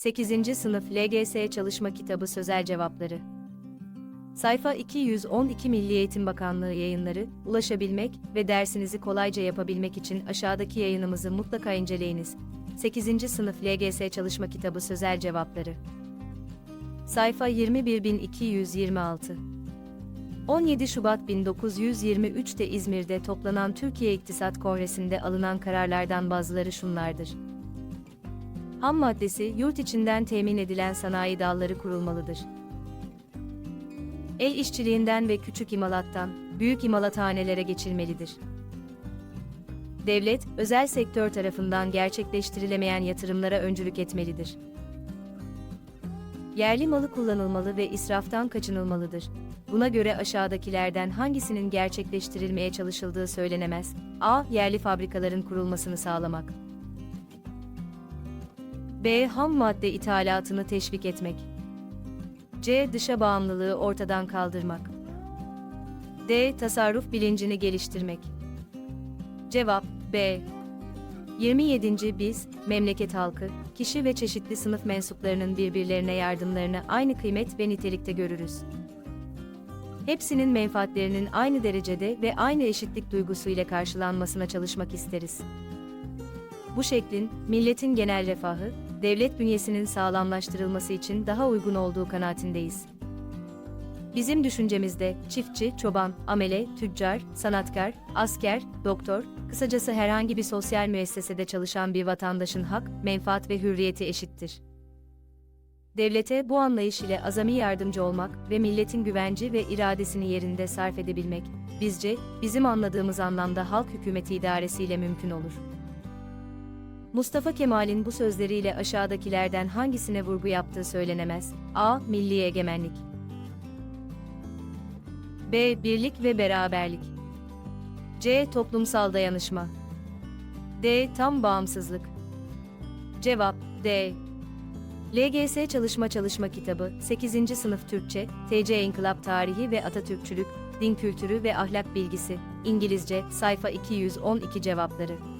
8. Sınıf LGS Çalışma Kitabı Sözel Cevapları Sayfa 212 Milli Eğitim Bakanlığı yayınları, ulaşabilmek ve dersinizi kolayca yapabilmek için aşağıdaki yayınımızı mutlaka inceleyiniz. 8. Sınıf LGS Çalışma Kitabı Sözel Cevapları Sayfa 21226 17 Şubat 1923'te İzmir'de toplanan Türkiye İktisat Kongresi'nde alınan kararlardan bazıları şunlardır. Ham maddesi yurt içinden temin edilen sanayi dalları kurulmalıdır. El işçiliğinden ve küçük imalattan büyük imalathanelere geçilmelidir. Devlet, özel sektör tarafından gerçekleştirilemeyen yatırımlara öncülük etmelidir. Yerli malı kullanılmalı ve israftan kaçınılmalıdır. Buna göre aşağıdakilerden hangisinin gerçekleştirilmeye çalışıldığı söylenemez. A. Yerli fabrikaların kurulmasını sağlamak. B. Ham madde ithalatını teşvik etmek. C. Dışa bağımlılığı ortadan kaldırmak. D. Tasarruf bilincini geliştirmek. Cevap B. 27. Biz, memleket halkı, kişi ve çeşitli sınıf mensuplarının birbirlerine yardımlarını aynı kıymet ve nitelikte görürüz. Hepsinin menfaatlerinin aynı derecede ve aynı eşitlik duygusu ile karşılanmasına çalışmak isteriz. Bu şeklin, milletin genel refahı, devlet bünyesinin sağlamlaştırılması için daha uygun olduğu kanaatindeyiz. Bizim düşüncemizde çiftçi, çoban, amele, tüccar, sanatkar, asker, doktor, kısacası herhangi bir sosyal müessesede çalışan bir vatandaşın hak, menfaat ve hürriyeti eşittir. Devlete bu anlayış ile azami yardımcı olmak ve milletin güvenci ve iradesini yerinde sarf edebilmek, bizce, bizim anladığımız anlamda halk hükümeti idaresiyle mümkün olur. Mustafa Kemal'in bu sözleriyle aşağıdakilerden hangisine vurgu yaptığı söylenemez. A. Milli egemenlik. B. Birlik ve beraberlik. C. Toplumsal dayanışma. D. Tam bağımsızlık. Cevap D. LGS Çalışma Çalışma Kitabı 8. Sınıf Türkçe, TC İnkılap Tarihi ve Atatürkçülük, Din Kültürü ve Ahlak Bilgisi, İngilizce, sayfa 212 cevapları.